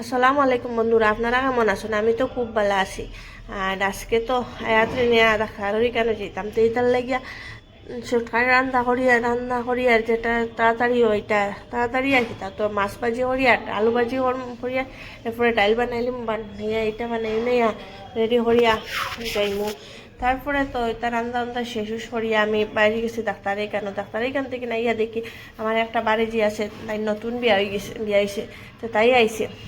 আসসালামু আলাইকুম বন্ধুরা, আপনারা কেমন আছেন? আমি তো খুব ভালো আছি। আর আজকে তো আয়াত্রে নিয়ে দেখারই কেন যেতাম? তো এইটার লাগিয়া সকালে রান্না করি আর রান্না করি আর যেটা তাড়াতাড়ি ওইটা তাড়াতাড়ি আর কি। তা মাছ ভাজি করি আর আলু ভাজি করি এরপরে ডাইল বানাইলাম, বানিয়ে এটা বানাই নিয়া রেডি করিয়া যাইমু। তারপরে তো এটা রান্না রান্না শেষ করিয়া আমি বাইরে গেছি ডাক্তার এখানে ডাক্তার এখান থেকে না ইয়া দেখি আমার একটা বাড়ি যে আছে তাই নতুন বিয়া হয়ে গেছে বিয়া হয়েছে। তো তাই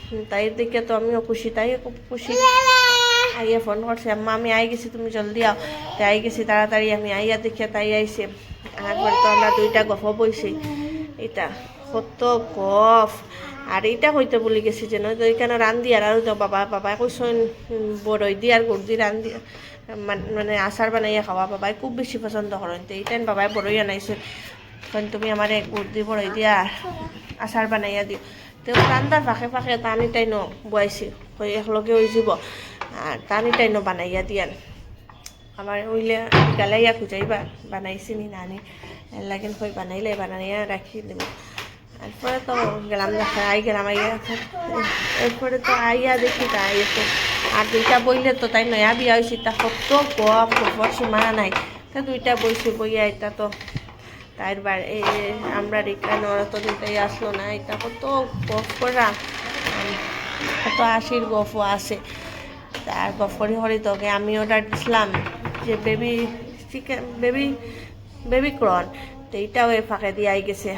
হুম, তাই দেখে তো আমিও খুশি তাই খুব খুশি। আইয়া ফোন করছে আম্মা আমি আই গেছি তুমি জলদি আও। তাই আই গেছি তাড়াতাড়ি আমি আইয়া দেখিয়া তাই আইছে। তারপরে তো আমরা দুইটা গফ বইছি। এটা কত গফ আর এইটা হইতে বলি গেছি যে নয় তো এখানে রান্ধি আর তো বাবা বাবা কইসন বড়ই দি আর গুড় দি রান্ধি মান- আচার বানাইয়া খাওয়া বাবাই খুব বেশি পছন্দ করেন তো এইটাই বাবাই বড়ই আনাইছে তখন তুমি আমার গুড় দি বড়ই দিয়া আচার বানাইয়া দিও। তো রান্দার ফাঁকে ফাঁকে টানি টাইন বয়াইছি হয়ে একলগে হয়ে যাব। আর টানি টাইন বানাইয়া দিয়ান আমার ওইলে গালাইয়া খুঁজাইবা বানাইছি নি নানি? লাগিন কই বানাইলে, বানাইয়া রাখি দেব। এরপরে তো গেলাম দেখা আই গেলাম আইয়া এরপরে তো আইয়া দেখি তাই এসে আর দুইটা বইলে তো তাই নয়া বিয়া হয়েছে তা কত গপ, গপর সীমানা নাই। তা দুইটা বইছে, বইয়া এটা তো তাইর বার আমরা রিকানো তো দুইটাই আসলো না, এটা কত গপ করা। কত আশির গফও আছে। তার গফরি হরি তোকে আমি অর্ডার দিছিলাম যে baby chicken baby baby corn তো এইটাও এ ফাঁকে দিয়ে আই গেছে।